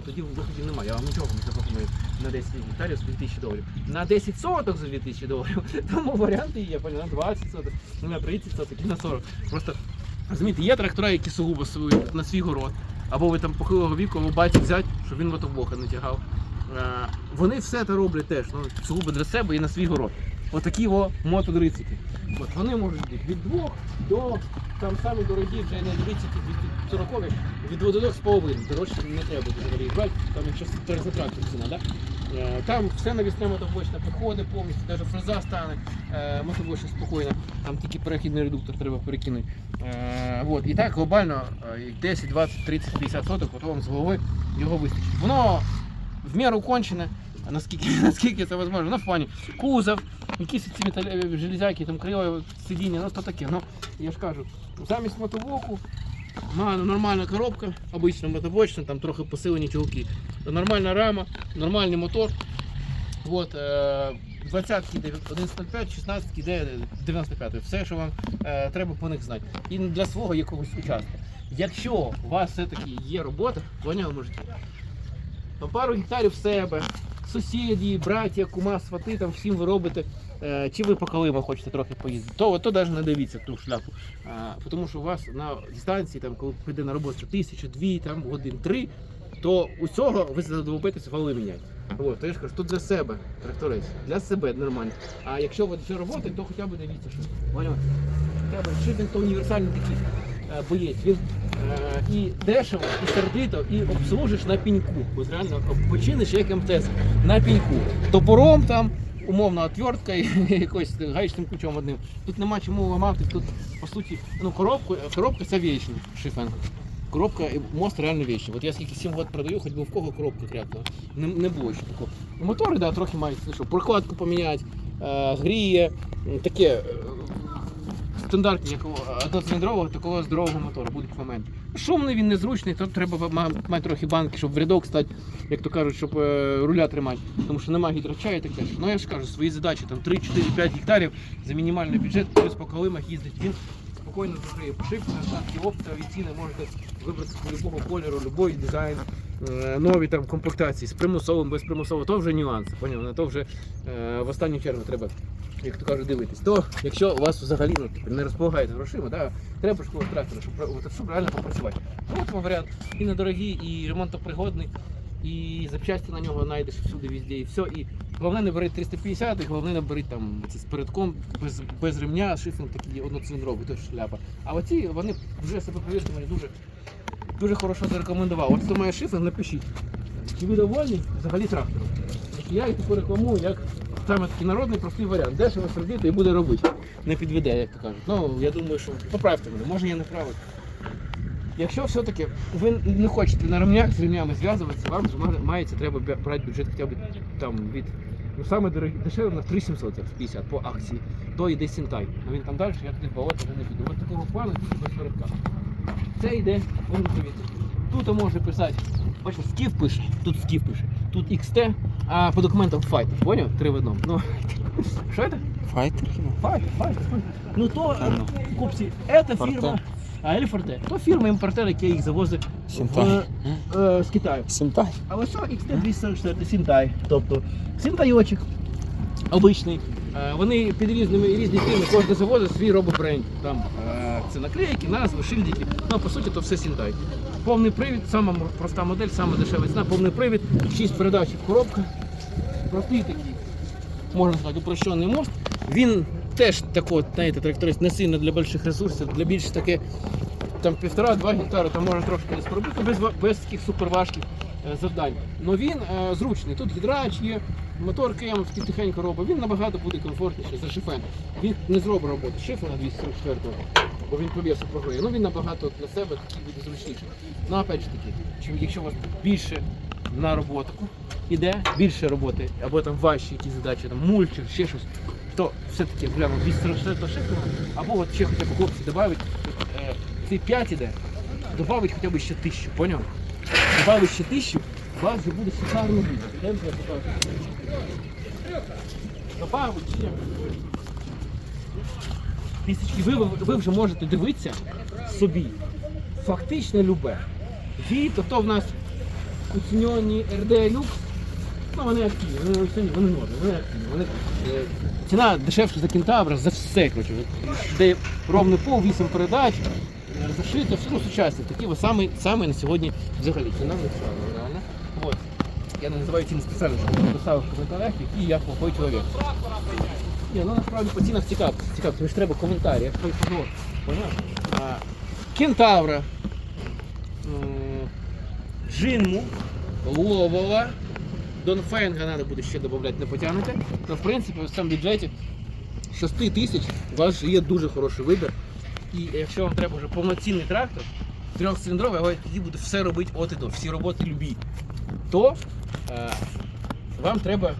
ну тоді виходів немає. Я вам нічого не запропоную на 10 гектарів з 2000 доларів. На 10 соток за 2000 доларів, тому варіанти є, на 20 соток, на 30 соток і на 40. Просто розумієте, є трактора, які сугубо на свій город. Або ви там похилого віку, або батька взяти, щоб він мотоблока не тягав. Е, Вони все це роблять теж, ну, сугубо для себе і на свій город. Отакі о мотодрицики. От вони можуть бути від 2 до там самі дорогі вже не 30 від 40 від 2 до 2,5. Дорожче не треба взагалі брати, там якщо трактор ціна, да? Е, Там все навісне мотоблочне підходить повністю, навіть фреза стане, е, мотоблочне спокійно, там тільки перехідний редуктор треба перекинути. Е, от. І так глобально е, 10, 20, 30, 50 соток, от вам з голови його вистачить. Воно в міру кончене, наскільки, наскільки це можливо, на фоні кузов, якісь ці металі, железяки, там крило, сидіння, ну то таке. Ну, я ж кажу, замість мотоблоку має нормальна коробка, обична мотоблочна, там трохи посилені чулки. Нормальна рама, нормальний мотор. От, е, 20-ки йде 1.05, 16 йде 95 Все, що вам е, треба по них знати. І для свого якогось участка. Якщо у вас все-таки є робота, поняли можете. На пару гектарів в себе, сусіді, браття, кума, свати, там всім ви робите. Е, чи ви по колимах хочете трохи поїздити, то, то навіть не дивіться ту шляпу. А, тому що у вас на дистанції, там, коли піде на роботу тисячу, дві, там, годин, три, то усього ви задовбитесь вали міняти. От, то я ж кажу, тут для себе тракторець, для себе нормально. А якщо ви вже роботи, то хоча б дивіться, що. Поняли? Хоча б шипінг то універсальний такий е, боєць. Він і дешево, і сердито, і обслужиш на піньку. От реально починиш як МТС на піньку. Топором там, умовно, отвертка якось гаечним ключом одним. Тут нема чому ламати. Тут, по суті, ну, коробку, коробка це вічний шифенг. Коробка і мост реально вічний. От я скільки 7 років продаю, хоч би в кого коробка крякнула. Не, не було ще такого. Мотори, да, трохи мають, ну, прокладку поміняти, е, гріє, таке. Е, Стандартні якого одноциліндрового такого здорового мотора будуть моменти. Шумний він незручний, то треба мати трохи банки, щоб в рядок стати, як то кажуть, щоб е, руля тримати. Тому що немає гідроча і так далі. Ну я ж кажу, свої задачі там 3, 4, 5 гектарів за мінімальний бюджет, плюс по колимах їздить. Він спокійно закриє пошивку, насадки, оптові ціни можете вибрати будь-якого кольору, будь-який дизайн, е, нові там комплектації з примусовим, без примусового, то вже нюанси. Поняв? На то вже е, в останню чергу треба як то кажуть, дивитись, то якщо у вас взагалі ну, типу, не розполагаєте грошима, да, треба школу трактора, щоб, щоб реально попрацювати. Ну, от вам варіант і недорогий, і ремонтопригодний, і запчасті на нього знайдеш всюди, везде, і все. І головне не беріть 350, і головне не беріть там ці з передком, без, без ремня, шифінг такий одноциліндровий, то шляпа. А оці вони вже себе повірте мені дуже, дуже хорошо зарекомендував. От хто має шифінг, напишіть. Чи ви довольні взагалі трактором? Я їх таку рекламую як саме такий народний простий варіант. Дешево сердити і буде робити. Не підведе, як то кажуть. Ну, я думаю, що поправте мене, може я не правий. Якщо все-таки ви не хочете на ремнях з ремнями зв'язуватися, вам мається треба брати бюджет хоча б там від ну саме дорогі на 3700 зараз 50 по акції, то йде Сінтай. А він там далі, я туди болото вже не піду. Ось такого плану без передка. Це йде, дивіться. Тут може писати, бачите, скіф пише, тут скіф пише, тут XT, а по документам файтер. Поняв? Три в одному. Ну, що це? Файтер? Файтер, файтер. Ну то, ну. купці, це фірма. А, Елі Форте. То фірма імпортер, який їх завозить в, Сінтай. е, з Китаю. Сінтай. А ось що XT244 Сінтай. Тобто Сінтайочок обичний. Е, Вони під різними різні фірми, кожен заводить свій робобренд. Там е, це наклейки, назви, шильдики. Ну, по суті, то все Сінтай. Повний привід, сама проста модель, сама дешева ціна, повний привід, 6 передачів коробка. Простий такий, можна сказати, упрощений мост. Він теж такий, знаєте, тракторист не сильно для більших ресурсів, для більш таке там півтора-два гектари, там можна трошки не зробити без, без таких суперважких е, завдань. Но він е, зручний. Тут гідрач є, мотор кемовський тихенько робить, він набагато буде комфортніше за шифен. Він не зробить роботу шифа на 244 бо він по весу. Ну він набагато для себе такий буде зручніший. Ну опять ж таки, чи якщо у вас більше на роботу іде, більше роботи, або там важчі якісь задачі, там мульчер, ще щось, то все-таки гляну 244 шифа, або от ще хоча б хлопці додають, е, цей 5 іде, добавить хоча б ще тисячу, поняв? Добавить ще тисячу, у вас вже буде шикарно покажу. Добавить ще. Тисячки, ви, ви вже можете дивитися собі. Фактично любе. Віто, то в нас уцінені RD Lux. Ну, вони активні, вони оцінені, вони норми, вони активні. Вони, е, ціна дешевша за кентавра, за все, коротше. Де ровний пол, 8 передач, е, зашито, все ну, сучасне. Такі саме, саме на сьогодні взагалі. Ціна дешева, реально. От. Я не називаю ціни спеціально, щоб не писав в коментарях, який я плохой чоловік. Ні, ну насправді по цінах цікаво, цікаво, тому що треба коментарі, як той. Поняв? Кентавра, Джинму, Ловова, Донфенга треба буде ще додати, не потягнете. То в принципі в цьому бюджеті 6 тисяч у вас є дуже хороший вибір. І якщо вам треба вже повноцінний трактор, трьохциліндровий, але тоді буде все робити от і до, всі роботи любі, то е, вам треба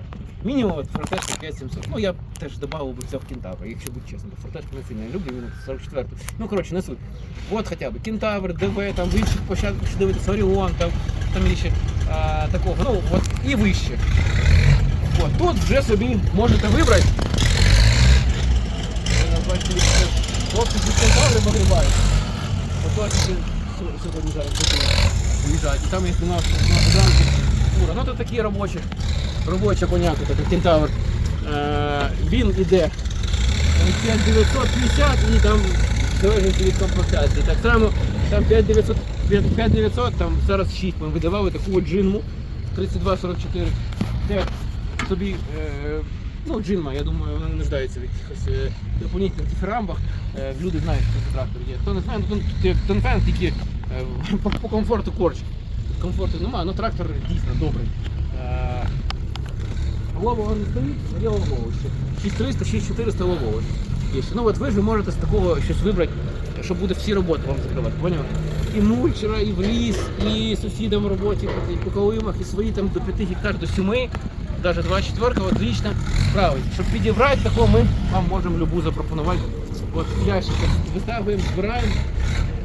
мінімум от фортешка 5700. Ну я теж додав би це в кентавр, якщо бути чесним. Фортешку не сильно люблю, він 44 Ну коротше, не суть. От хоча б кентавр, ДВ, там в інших площадках, дивитися, Оріон, там, там ще а, такого, ну от і вище. От, тут вже собі можете вибрати. Хлопці з кентаври вигрібають. Ото сьогодні зараз. Там їх нема на зранку. Фура. Ну то такі робочі, робоча коняка, такий кентавр. Е, він іде 5950 і там залежить від комплектації. Так само там 5900, 5900 там зараз 6 ми видавали таку от джинму 3244. Де собі, е, ну джинма, я думаю, вона не нуждається в якихось е, доповнительних дифірамбах. Е, люди знають, що це трактор є. Хто не знає, ну тут Тонфен тільки е, по, по комфорту корч. Комфорту немає, але трактор дійсно добрий. Е, Лобова не стоїть, є ще. 6300, 6400 лобова. Є. Ну от ви вже можете з такого щось вибрати, що буде всі роботи вам закривати, поняв? І мульчера, і в ліс, і сусідам в роботі, і по калимах, і свої там до 5 гектар, до 7, навіть 24 отлично справить. Щоб підібрати такого, ми вам можемо любу запропонувати. От ящик виставуємо, збираємо,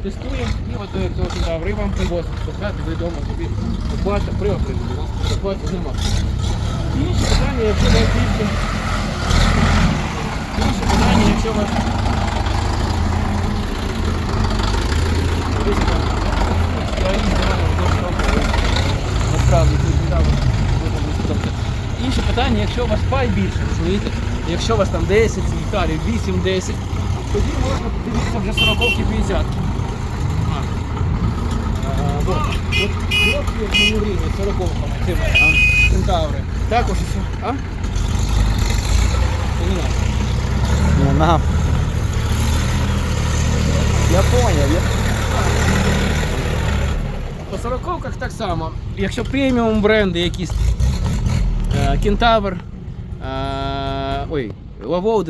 тестуємо і от до цього кентавра, і вам привозять. Пускати ви вдома собі оплата при отриманні. У нас оплати немає. Інші питання, якщо ви більше. Інші питання, якщо ви. Будемо питання, якщо у вас пай більше, розумієте? Якщо у вас там 10 гектарів, 8-10, тоді можна подивитися вже 40 50 А. А, вот. От хлопці, як мені рівні, 40 цим а, кентаври. Також і А? Я понял, я... По сороковках так само. Якщо преміум бренди якісь е, Кентавр, е, ой, Лавоу,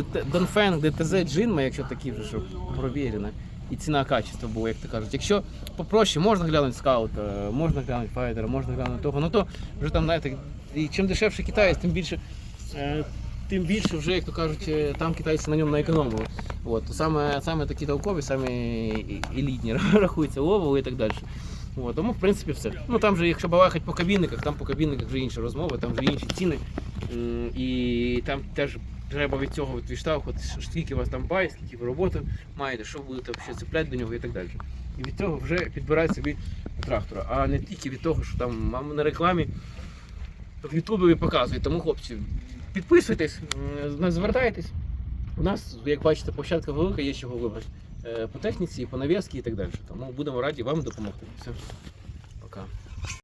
ДТЗ, Джинма, якщо такі вже, щоб провірено. І ціна качество було, як то кажуть. Якщо попроще, можна глянути скаута, можна глянути файдера, можна глянути того, ну то вже там, знаєте, і чим дешевше китаєць, тим більше. е, Тим більше вже, як то кажуть, е, там китайці на ньому наекономили. От, саме, саме такі толкові, саме елітні рахуються ловили і так далі. От, тому, в принципі, все. Ну там же, якщо балакати по кабінниках, там по кабінниках вже інші розмови, там вже інші ціни. І там теж треба від цього от відштовхувати, скільки у вас там пай, скільки ви роботи маєте, що будете цепляти до нього і так далі. І від цього вже підбирати собі трактора, а не тільки від того, що там вам на рекламі в Ютубі показують. Тому, хлопці, підписуйтесь, звертайтесь. У нас, як бачите, площадка велика, є чого вибрати. Е, По техніці, по нав'язці і так далі. Тому будемо раді вам допомогти. Все. Пока.